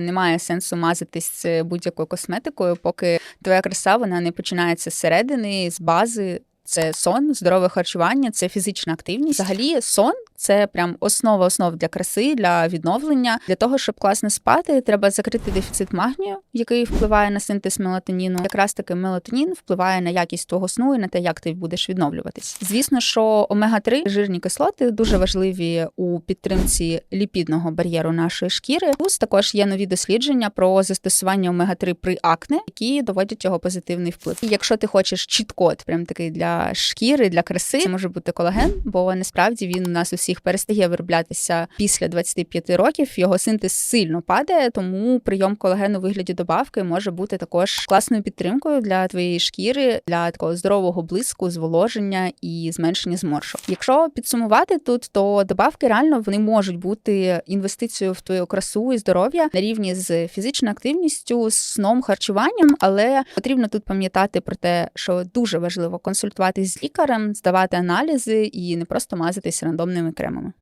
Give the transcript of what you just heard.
Немає сенсу мазатись будь-якою косметикою, поки твоя краса вона не починається зсередини, з бази. Це сон, здорове харчування, це фізична активність. Взагалі, сон це прям основа основ для краси, для відновлення. Для того, щоб класно спати, треба закрити дефіцит магнію, який впливає на синтез мелатоніну. Якраз таки мелатонін впливає на якість твого сну і на те, як ти будеш відновлюватись. Звісно, що омега 3 жирні кислоти дуже важливі у підтримці ліпідного бар'єру нашої шкіри. Плюс також є нові дослідження про застосування омега 3 при акне, які доводять його позитивний вплив. І якщо ти хочеш чіткот, прям такий для шкіри, для краси, це може бути колаген, бо насправді він у нас усіх перестає вироблятися після 25 років. Його синтез сильно падає, тому прийом колагену у вигляді добавки може бути також класною підтримкою для твоєї шкіри, для такого здорового блиску, зволоження і зменшення зморшок. Якщо підсумувати тут, то добавки реально вони можуть бути інвестицією в твою красу і здоров'я на рівні з фізичною активністю, сном, харчуванням, але потрібно тут пам'ятати про те, що дуже важливо консультуватись з лікарем, здавати аналізи і не просто мазатись рандомними кремами.